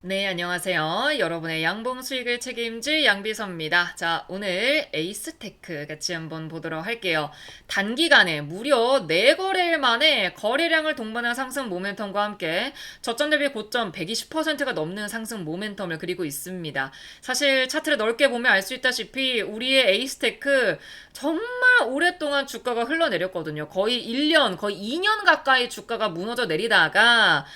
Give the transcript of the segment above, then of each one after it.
네, 안녕하세요. 여러분의 양봉 수익을 책임질 양비서입니다. 자, 오늘 에이스테크 같이 한번 보도록 할게요. 단기간에 무려 4거래일 만에 거래량을 동반한 상승 모멘텀과 함께 저점 대비 고점 120%가 넘는 상승 모멘텀을 그리고 있습니다. 사실 차트를 넓게 보면 알 수 있다시피 우리의 에이스테크 정말 오랫동안 주가가 흘러내렸거든요. 거의 1년, 거의 2년 가까이 주가가 무너져 내리다가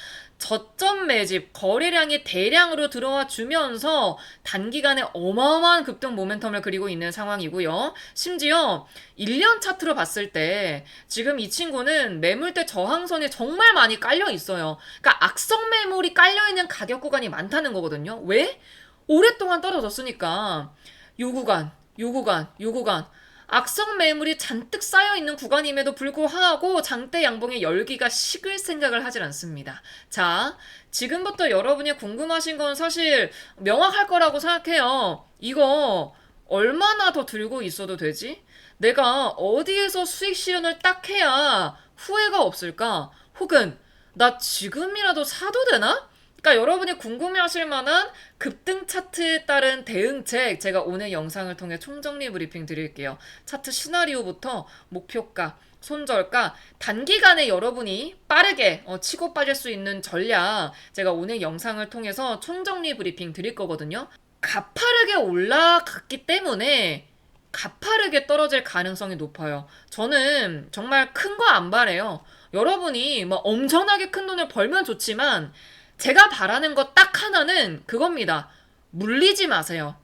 저점 매집 거래량이 대량으로 들어와 주면서 단기간에 어마어마한 급등 모멘텀을 그리고 있는 상황이고요. 심지어 1년 차트로 봤을 때 지금 이 친구는 매물대 저항선이 정말 많이 깔려 있어요. 그러니까 악성 매물이 깔려 있는 가격 구간이 많다는 거거든요. 왜? 오랫동안 떨어졌으니까 요 구간, 요 구간, 요 구간 악성 매물이 잔뜩 쌓여 있는 구간임에도 불구하고 장대 양봉의 열기가 식을 생각을 하질 않습니다. 자, 지금부터 여러분이 궁금하신 건 사실 명확할 거라고 생각해요. 이거 얼마나 더 들고 있어도 되지? 내가 어디에서 수익 실현을 딱 해야 후회가 없을까? 혹은 나 지금이라도 사도 되나? 그러니까 여러분이 궁금해하실 만한 급등 차트에 따른 대응책 제가 오늘 영상을 통해 총정리 브리핑 드릴게요. 차트 시나리오부터 목표가, 손절가, 단기간에 여러분이 빠르게 어, 치고 빠질 수 있는 전략 제가 오늘 영상을 통해서 총정리 브리핑 드릴 거거든요. 가파르게 올라갔기 때문에 가파르게 떨어질 가능성이 높아요. 저는 정말 큰 거 안 바래요. 여러분이 뭐 엄청나게 큰 돈을 벌면 좋지만 제가 바라는 것 딱 하나는 그겁니다. 물리지 마세요.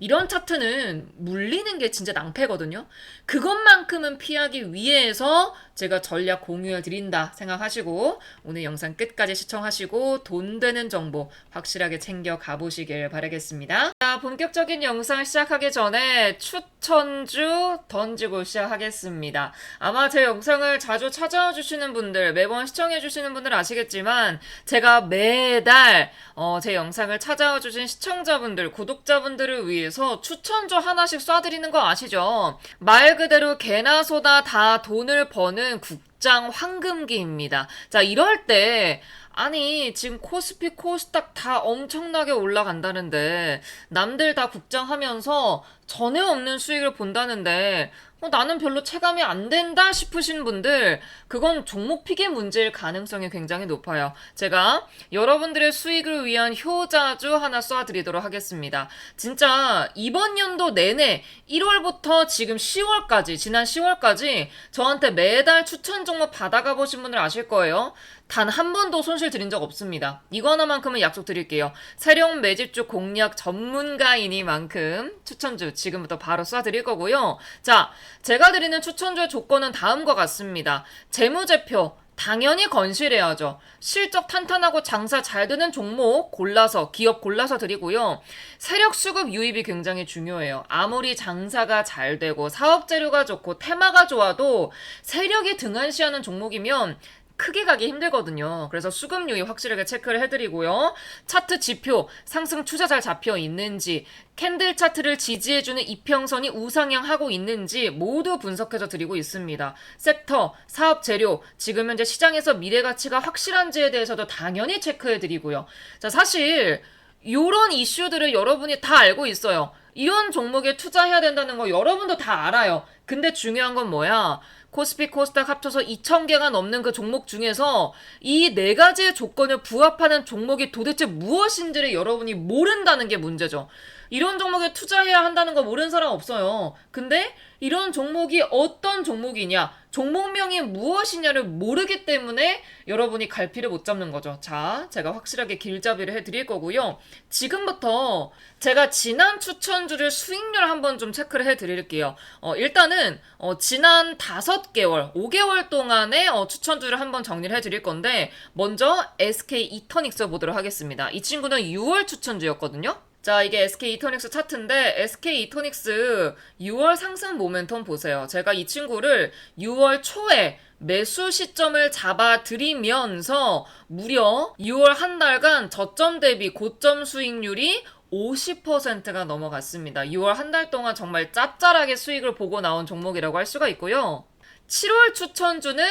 이런 차트는 물리는 게 진짜 낭패거든요. 그것만큼은 피하기 위해서 제가 전략 공유해 드린다 생각하시고 오늘 영상 끝까지 시청하시고 돈 되는 정보 확실하게 챙겨 가보시길 바라겠습니다. 자, 본격적인 영상 시작하기 전에 추천주 던지고 시작하겠습니다. 아마 제 영상을 자주 찾아와 주시는 분들, 매번 시청해 주시는 분들 아시겠지만 제가 매달 어, 제 영상을 찾아와 주신 시청자분들, 구독자분들을 위해서 추천주 하나씩 쏴드리는 거 아시죠? 말 그대로 개나 소나 다 돈을 버는 국장 황금기입니다. 자, 이럴 때 아니 지금 코스피 코스닥 다 엄청나게 올라간다는데 남들 다 국장하면서 전에 없는 수익을 본다는데 어, 나는 별로 체감이 안 된다 싶으신 분들 그건 종목 픽의 문제일 가능성이 굉장히 높아요. 제가 여러분들의 수익을 위한 효자주 하나 쏴드리도록 하겠습니다. 진짜 이번 연도 내내 1월부터 지금 10월까지 지난 10월까지 저한테 매달 추천 종목 받아가 보신 분들 아실 거예요. 단 한 번도 손실 드린 적 없습니다. 이거 하나만큼은 약속드릴게요. 세력 매집주 공략 전문가이니만큼 추천주 지금부터 바로 쏴드릴 거고요. 자, 제가 드리는 추천주의 조건은 다음과 같습니다. 재무제표, 당연히 건실해야죠. 실적 탄탄하고 장사 잘 되는 종목 골라서, 기업 골라서 드리고요. 세력 수급 유입이 굉장히 중요해요. 아무리 장사가 잘 되고 사업 재료가 좋고 테마가 좋아도 세력이 등한시하는 종목이면 크게 가기 힘들거든요. 그래서 수급 유입 확실하게 체크를 해드리고요. 차트 지표, 상승 추세 잘 잡혀 있는지, 캔들 차트를 지지해주는 이평선이 우상향하고 있는지 모두 분석해서 드리고 있습니다. 섹터, 사업 재료, 지금 현재 시장에서 미래 가치가 확실한지에 대해서도 당연히 체크해드리고요. 자, 사실, 요런 이슈들을 여러분이 다 알고 있어요. 이런 종목에 투자해야 된다는 거 여러분도 다 알아요. 근데 중요한 건 뭐야? 코스피 코스닥 합쳐서 2,000개가 넘는 그 종목 중에서 이 네 가지의 조건을 부합하는 종목이 도대체 무엇인지를 여러분이 모른다는 게 문제죠. 이런 종목에 투자해야 한다는 거 모르는 사람 없어요. 근데 이런 종목이 어떤 종목이냐, 종목명이 무엇이냐를 모르기 때문에 여러분이 갈피를 못 잡는 거죠. 자, 제가 확실하게 길잡이를 해드릴 거고요. 지금부터 제가 지난 추천주를 수익률 한번 좀 체크를 해드릴게요. 어, 일단은 어, 지난 5개월, 5개월 동안의 어, 추천주를 한번 정리를 해드릴 건데 먼저 SK 이터닉스 보도록 하겠습니다. 이 친구는 6월 추천주였거든요. 자, 이게 SK 이토닉스 차트인데 SK 이토닉스 6월 상승 모멘텀 보세요. 제가 이 친구를 6월 초에 매수 시점을 잡아드리면서 무려 6월 한 달간 저점 대비 고점 수익률이 50%가 넘어갔습니다. 6월 한 달 동안 정말 짭짤하게 수익을 보고 나온 종목이라고 할 수가 있고요. 7월 추천주는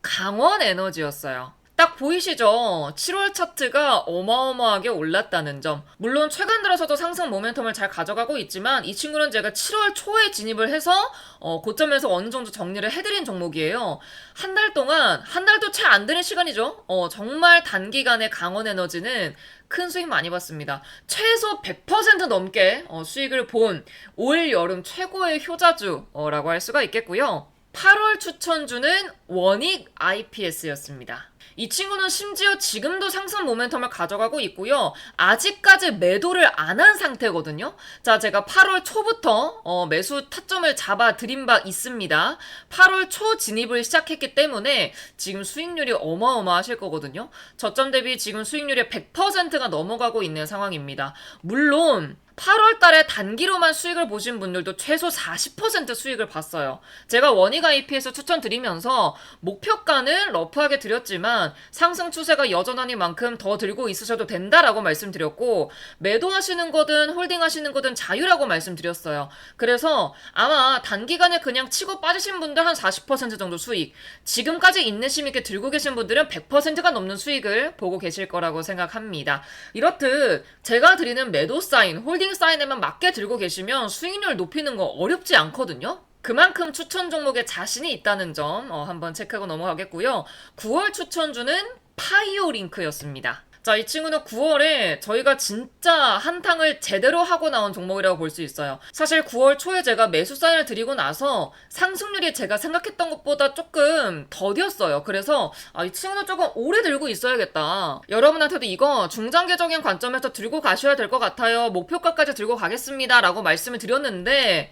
강원 에너지였어요. 딱 보이시죠? 7월 차트가 어마어마하게 올랐다는 점. 물론 최근 들어서도 상승 모멘텀을 잘 가져가고 있지만 이 친구는 제가 7월 초에 진입을 해서 어, 고점에서 어느 정도 정리를 해드린 종목이에요. 한 달 동안 한 달도 채 안 되는 시간이죠. 어, 정말 단기간에 강원 에너지는 큰 수익 많이 봤습니다. 최소 100% 넘게 어, 수익을 본 올 여름 최고의 효자주라고 할 수가 있겠고요. 8월 추천주는 원익 IPS였습니다. 이 친구는 심지어 지금도 상승 모멘텀을 가져가고 있고요. 아직까지 매도를 안 한 상태거든요. 자, 제가 8월 초부터 어, 매수 타점을 잡아 드린 바 있습니다. 8월 초 진입을 시작했기 때문에 지금 수익률이 어마어마하실 거거든요. 저점 대비 지금 수익률이 100%가 넘어가고 있는 상황입니다. 물론 8월 달에 단기로만 수익을 보신 분들도 최소 40% 수익을 봤어요. 제가 원익 IP에서 추천드리면서 목표가는 러프하게 드렸지만 상승 추세가 여전하니 만큼 더 들고 있으셔도 된다라고 말씀드렸고 매도하시는 거든 홀딩하시는 거든 자유라고 말씀드렸어요. 그래서 아마 단기간에 그냥 치고 빠지신 분들 한 40% 정도 수익 지금까지 인내심 있게 들고 계신 분들은 100%가 넘는 수익을 보고 계실 거라고 생각합니다. 이렇듯 제가 드리는 매도 사인, 홀딩 사인에만 맞게 들고 계시면 수익률 높이는 거 어렵지 않거든요. 그만큼 추천 종목에 자신이 있다는 점 어, 한번 체크하고 넘어가겠고요. 9월 추천주는 파이오 링크였습니다. 자, 이 친구는 9월에 저희가 진짜 한탕을 제대로 하고 나온 종목이라고 볼 수 있어요. 사실 9월 초에 제가 매수 사인을 드리고 나서 상승률이 제가 생각했던 것보다 조금 더뎠어요. 그래서 아, 이 친구는 조금 오래 들고 있어야겠다. 여러분한테도 이거 중장기적인 관점에서 들고 가셔야 될 것 같아요. 목표가까지 들고 가겠습니다. 라고 말씀을 드렸는데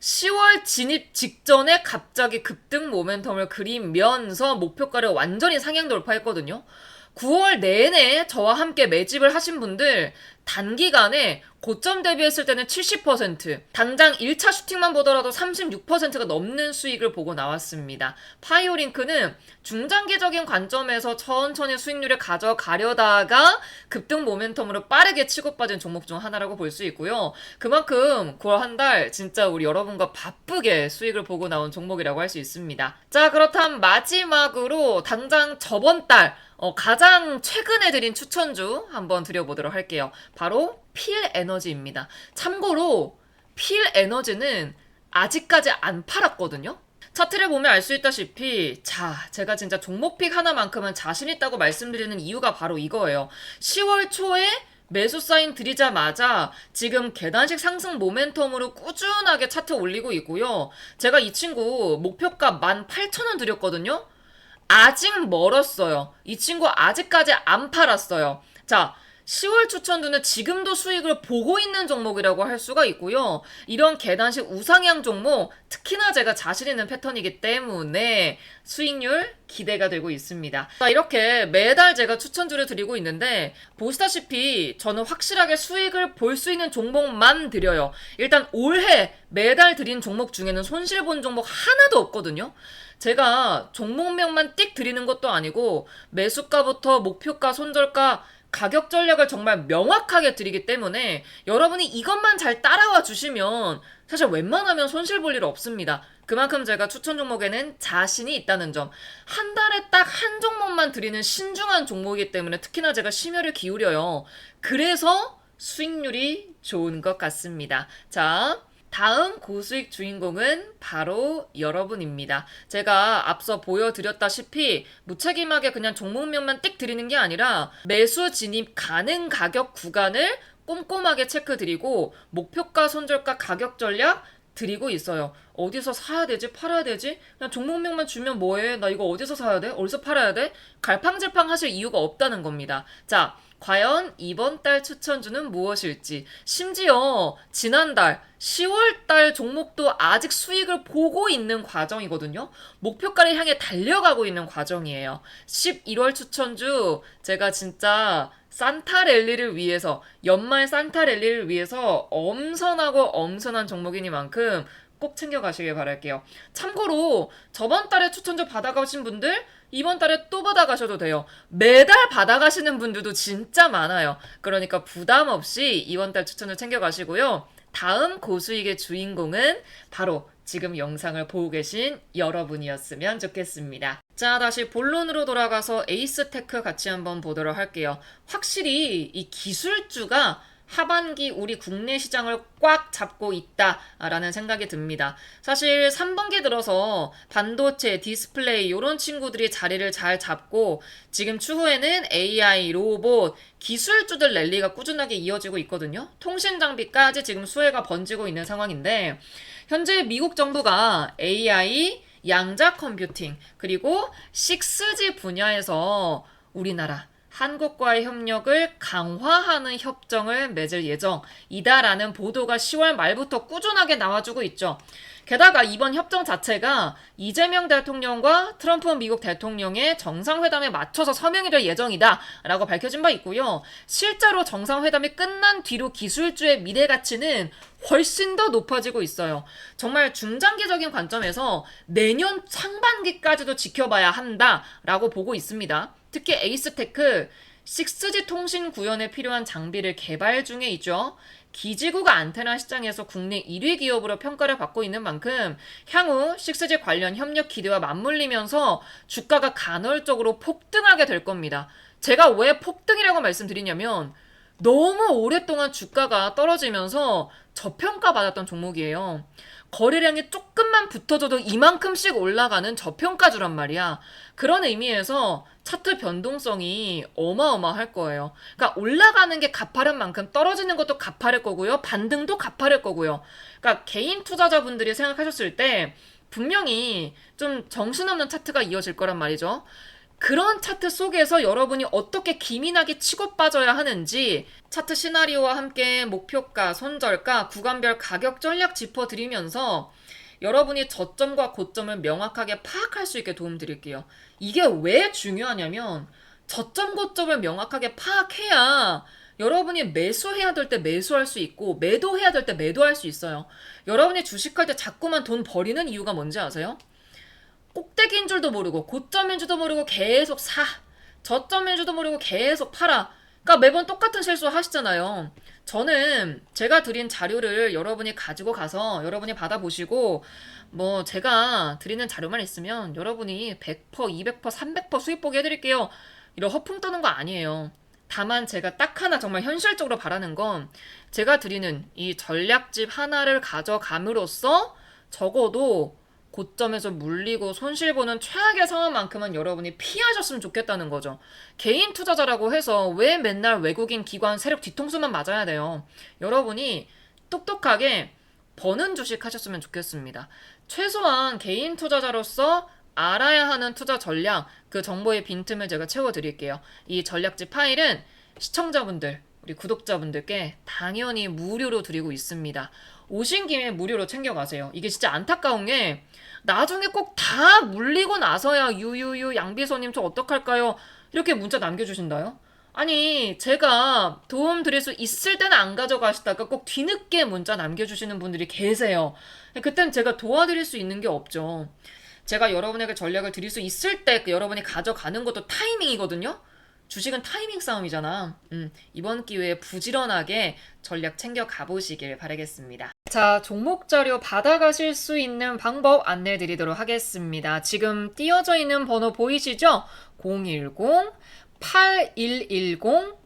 10월 진입 직전에 갑자기 급등 모멘텀을 그리면서 목표가를 완전히 상향 돌파했거든요. 9월 내내 저와 함께 매집을 하신 분들 단기간에 고점 대비했을 때는 70%, 당장 1차 슈팅만 보더라도 36%가 넘는 수익을 보고 나왔습니다. 파이오링크는 중장기적인 관점에서 천천히 수익률을 가져가려다가 급등 모멘텀으로 빠르게 치고 빠진 종목 중 하나라고 볼 수 있고요. 그만큼 9월 한 달 진짜 우리 여러분과 바쁘게 수익을 보고 나온 종목이라고 할 수 있습니다. 자, 그렇다면 마지막으로 당장 저번 달 어, 가장 최근에 드린 추천주 한번 드려보도록 할게요. 바로 필 에너지입니다. 참고로 필 에너지는 아직까지 안 팔았거든요. 차트를 보면 알 수 있다시피 자 제가 진짜 종목픽 하나만큼은 자신 있다고 말씀드리는 이유가 바로 이거예요. 10월 초에 매수 사인 드리자마자 지금 계단식 상승 모멘텀으로 꾸준하게 차트 올리고 있고요. 제가 이 친구 목표가 18,000원 드렸거든요. 아직 멀었어요. 이 친구 아직까지 안 팔았어요. 자, 10월 추천두는 지금도 수익을 보고 있는 종목이라고 할 수가 있고요. 이런 계단식 우상향 종목, 특히나 제가 자신 있는 패턴이기 때문에 수익률 기대가 되고 있습니다. 자, 이렇게 매달 제가 추천주를 드리고 있는데, 보시다시피 저는 확실하게 수익을 볼 수 있는 종목만 드려요. 일단 올해 매달 드린 종목 중에는 손실 본 종목 하나도 없거든요. 제가 종목명만 띡 드리는 것도 아니고, 매수가부터 목표가, 손절가, 가격 전략을 정말 명확하게 드리기 때문에 여러분이 이것만 잘 따라와 주시면 사실 웬만하면 손실 볼 일 없습니다. 그만큼 제가 추천 종목에는 자신이 있다는 점. 한 달에 딱 한 종목만 드리는 신중한 종목이기 때문에 특히나 제가 심혈을 기울여요. 그래서 수익률이 좋은 것 같습니다. 자, 다음 고수익 주인공은 바로 여러분입니다. 제가 앞서 보여드렸다시피 무책임하게 그냥 종목명만 띡 드리는 게 아니라 매수 진입 가능 가격 구간을 꼼꼼하게 체크 드리고 목표가, 손절가, 가격 전략 드리고 있어요. 어디서 사야 되지? 팔아야 되지? 그냥 종목명만 주면 뭐해? 나 이거 어디서 사야 돼? 어디서 팔아야 돼? 갈팡질팡 하실 이유가 없다는 겁니다. 자, 과연 이번 달 추천주는 무엇일지, 심지어 지난달 10월 달 종목도 아직 수익을 보고 있는 과정이거든요. 목표가를 향해 달려가고 있는 과정이에요. 11월 추천주 제가 진짜 산타 랠리를 위해서 연말 산타 랠리를 위해서 엄선하고 엄선한 종목이니만큼 꼭 챙겨가시길 바랄게요. 참고로 저번 달에 추천주 받아가신 분들 이번 달에 또 받아가셔도 돼요. 매달 받아가시는 분들도 진짜 많아요. 그러니까 부담 없이 이번 달 추천을 챙겨가시고요. 다음 고수익의 주인공은 바로 지금 영상을 보고 계신 여러분이었으면 좋겠습니다. 자, 다시 본론으로 돌아가서 에이스테크 같이 한번 보도록 할게요. 확실히 이 기술주가 하반기 우리 국내 시장을 꽉 잡고 있다라는 생각이 듭니다. 사실 3분기 들어서 반도체, 디스플레이 이런 친구들이 자리를 잘 잡고 지금 추후에는 AI, 로봇, 기술주들 랠리가 꾸준하게 이어지고 있거든요. 통신 장비까지 지금 수혜가 번지고 있는 상황인데 현재 미국 정부가 AI, 양자 컴퓨팅, 그리고 6G 분야에서 우리나라 한국과의 협력을 강화하는 협정을 맺을 예정이다라는 보도가 10월 말부터 꾸준하게 나와주고 있죠. 게다가 이번 협정 자체가 이재명 대통령과 트럼프 미국 대통령의 정상회담에 맞춰서 서명이 될 예정이다라고 밝혀진 바 있고요. 실제로 정상회담이 끝난 뒤로 기술주의 미래 가치는 훨씬 더 높아지고 있어요. 정말 중장기적인 관점에서 내년 상반기까지도 지켜봐야 한다라고 보고 있습니다. 특히 에이스테크 6G 통신 구현에 필요한 장비를 개발 중에 있죠. 기지국 안테나 시장에서 국내 1위 기업으로 평가를 받고 있는 만큼 향후 6G 관련 협력 기대와 맞물리면서 주가가 간헐적으로 폭등하게 될 겁니다. 제가 왜 폭등이라고 말씀드리냐면 너무 오랫동안 주가가 떨어지면서 저평가 받았던 종목이에요. 거래량이 조금만 붙어져도 이만큼씩 올라가는 저평가주란 말이야. 그런 의미에서 차트 변동성이 어마어마할 거예요. 그러니까 올라가는 게 가파른 만큼 떨어지는 것도 가파를 거고요. 반등도 가파를 거고요. 그러니까 개인 투자자분들이 생각하셨을 때 분명히 좀 정신없는 차트가 이어질 거란 말이죠. 그런 차트 속에서 여러분이 어떻게 기민하게 치고 빠져야 하는지 차트 시나리오와 함께 목표가, 손절가, 구간별 가격 전략 짚어드리면서 여러분이 저점과 고점을 명확하게 파악할 수 있게 도움드릴게요. 이게 왜 중요하냐면 저점, 고점을 명확하게 파악해야 여러분이 매수해야 될 때 매수할 수 있고 매도해야 될 때 매도할 수 있어요. 여러분이 주식할 때 자꾸만 돈 버리는 이유가 뭔지 아세요? 꼭대기인 줄도 모르고 고점인 줄도 모르고 계속 사. 저점인 줄도 모르고 계속 팔아. 그러니까 매번 똑같은 실수 하시잖아요. 저는 제가 드린 자료를 여러분이 가지고 가서 여러분이 받아보시고 뭐 제가 드리는 자료만 있으면 여러분이 100%, 200%, 300% 수익 보게 해드릴게요. 이런 허풍 떠는 거 아니에요. 다만 제가 딱 하나 정말 현실적으로 바라는 건 제가 드리는 이 전략집 하나를 가져감으로써 적어도 고점에서 물리고 손실 보는 최악의 상황만큼은 여러분이 피하셨으면 좋겠다는 거죠. 개인 투자자라고 해서 왜 맨날 외국인 기관 세력 뒤통수만 맞아야 돼요. 여러분이 똑똑하게 버는 주식 하셨으면 좋겠습니다. 최소한 개인 투자자로서 알아야 하는 투자 전략, 그 정보의 빈틈을 제가 채워드릴게요. 이 전략집 파일은 시청자분들, 우리 구독자분들께 당연히 무료로 드리고 있습니다. 오신 김에 무료로 챙겨가세요. 이게 진짜 안타까운 게 나중에 꼭 다 물리고 나서야 유유유 양비서님 저 어떡할까요? 이렇게 문자 남겨주신다요? 아니 제가 도움 드릴 수 있을 때는 안 가져가시다가 꼭 뒤늦게 문자 남겨주시는 분들이 계세요. 그땐 제가 도와드릴 수 있는 게 없죠. 제가 여러분에게 전략을 드릴 수 있을 때 여러분이 가져가는 것도 타이밍이거든요. 주식은 타이밍 싸움이잖아. 음, 이번 기회에 부지런하게 전략 챙겨 가보시길 바라겠습니다. 자, 종목 자료 받아가실 수 있는 방법 안내 드리도록 하겠습니다. 지금 띄어져 있는 번호 보이시죠? 010 8110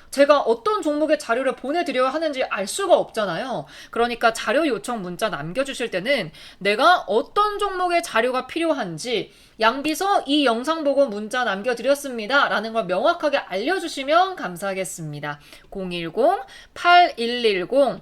제가 어떤 종목의 자료를 보내드려야 하는지 알 수가 없잖아요. 그러니까 자료 요청 문자 남겨주실 때는 내가 어떤 종목의 자료가 필요한지 양비서 이 영상 보고 문자 남겨드렸습니다. 라는 걸 명확하게 알려주시면 감사하겠습니다. 010-8110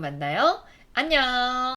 만나요. 안녕!